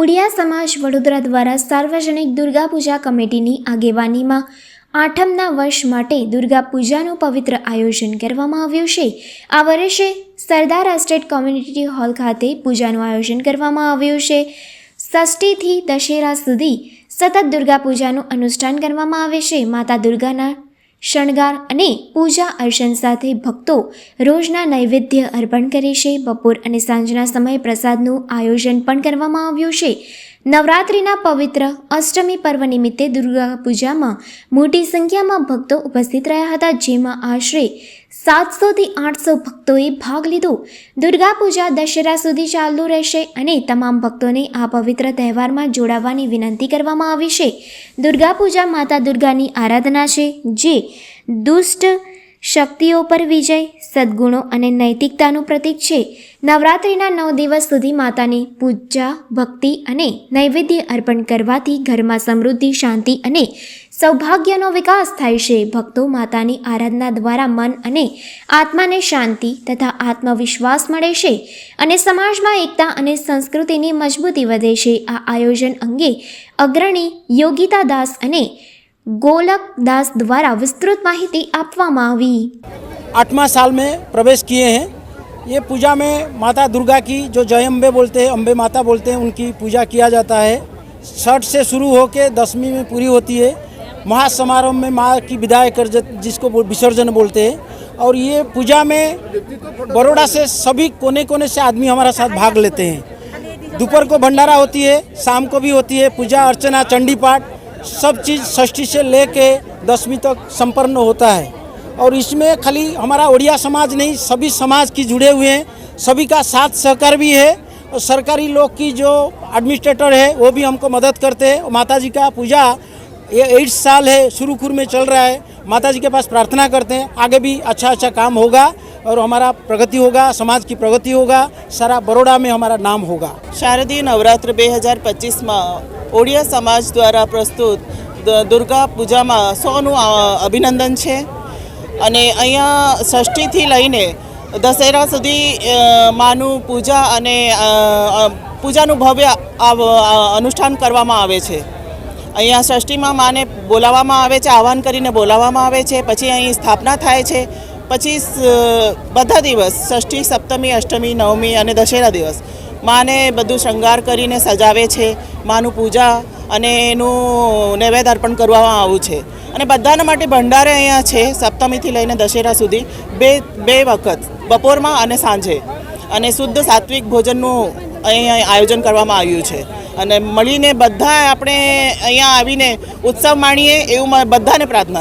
ઉડિયા સમાજ વડોદરા દ્વારા સાર્વજનિક દુર્ગા પૂજા કમિટીની આગેવાનીમાં આઠમના વર્ષ માટે દુર્ગા પૂજાનું પવિત્ર આયોજન કરવામાં આવ્યું છે. આ વર્ષે સરદાર એસ્ટેટ કોમ્યુનિટી હોલ ખાતે પૂજાનું આયોજન કરવામાં આવ્યું છે. ષષ્ઠીથી દશેરા સુધી સતત દુર્ગા પૂજાનું અનુષ્ઠાન કરવામાં આવે છે. માતા દુર્ગાના શણગાર અને પૂજા અર્ચન સાથે ભક્તો રોજના નૈવેદ્ય અર્પણ કરે છે. બપોર અને સાંજના સમયે પ્રસાદનું આયોજન પણ કરવામાં આવ્યું છે. નવરાત્રિના પવિત્ર અષ્ટમી પર્વ નિમિત્તે દુર્ગા પૂજામાં મોટી સંખ્યામાં ભક્તો ઉપસ્થિત રહ્યા હતા, જેમાં આશરે સાતસોથી આઠસો ભક્તોએ ભાગ લીધો. દુર્ગા પૂજા દશેરા સુધી ચાલુ રહેશે અને તમામ ભક્તોને આ પવિત્ર તહેવારમાં જોડાવાની વિનંતી કરવામાં આવી છે. દુર્ગા પૂજા માતા દુર્ગાની આરાધના છે, જે દુષ્ટ શક્તિઓ પર વિજય, સદ્ગુણો અને નૈતિકતાનું પ્રતીક છે. નવરાત્રિના નવ દિવસ સુધી માતાની પૂજા, ભક્તિ અને નૈવેદ્ય અર્પણ કરવાથી ઘરમાં સમૃદ્ધિ, શાંતિ અને સૌભાગ્યનો વિકાસ થાય છે. ભક્તો માતાની આરાધના દ્વારા મન અને આત્માને શાંતિ તથા આત્મવિશ્વાસ મળે છે અને સમાજમાં એકતા અને સંસ્કૃતિની મજબૂતી વધે છે. આ આયોજન અંગે અગ્રણી યોગિતા દાસ અને गोलक दास द्वारा विस्तृत माहिती આપવામાં આવી आठवां साल में प्रवेश किए हैं ये पूजा में माता दुर्गा की जो जय अम्बे बोलते हैं अम्बे माता बोलते हैं उनकी पूजा किया जाता है छठ से शुरू होकर दसवीं में पूरी होती है महासमारोह में माँ की विदाई कर ज- जिसको बोल- विसर्जन बोलते हैं और ये पूजा में बड़ोड़ा से सभी कोने कोने से आदमी हमारा साथ भाग लेते हैं दोपहर को भंडारा होती है शाम को भी होती है पूजा अर्चना चंडी पाठ सब चीज़ षष्ठी से ले कर दसवीं तक संपन्न होता है। और इसमें खाली हमारा ओडिया समाज नहीं, सभी समाज की जुड़े हुए हैं, सभी का साथ सहकार भी है, और सरकारी लोग की जो एडमिनिस्ट्रेटर है, वो भी हमको मदद करते हैं। माता जी का पूजा ये एट्स साल है, शुरूखुर में चल रहा है। माता जी के पास प्रार्थना करते हैं, आगे भी अच्छा अच्छा काम होगा, और हमारा प्रगति होगा, समाज की प्रगति होगा, सारा बड़ोड़ा में हमारा नाम होगा। शारदीय नवरात्र 2025 में ઓડિયા સમાજ દ્વારા પ્રસ્તુત દુર્ગા પૂજામાં સૌનું અભિનંદન છે. અને અહીંયા ષષ્ઠીથી લઈને દશેરા સુધી માનું પૂજા અને પૂજાનું ભવ્ય અનુષ્ઠાન કરવામાં આવે છે. અહીંયા ષષ્ઠીમાં માને બોલાવવામાં આવે છે, આહવાન કરીને બોલાવવામાં આવે છે, પછી અહીં સ્થાપના થાય છે, પછી બધા દિવસ, ષષ્ઠી, સપ્તમી, અષ્ટમી, નવમી અને દશેરા દિવસ. માને બધું શૃંગાર કરીને સજાવે છે, માનું પૂજા અને એનું નૈવેદ્ય અર્પણ કરવામાં આવું છે. અને બધાના માટે ભંડારે અહીંયા છે, સપ્તમીથી લઈને દશેરા સુધી બે બે વખત, બપોરમાં અને સાંજે. અને શુદ્ધ સાત્વિક ભોજનનું અહીંયા આયોજન કરવામાં આવ્યું છે. અને મળીને બધા આપણે અહીંયા આવીને ઉત્સવ માણીએ એવું બધાને પ્રાર્થના છે.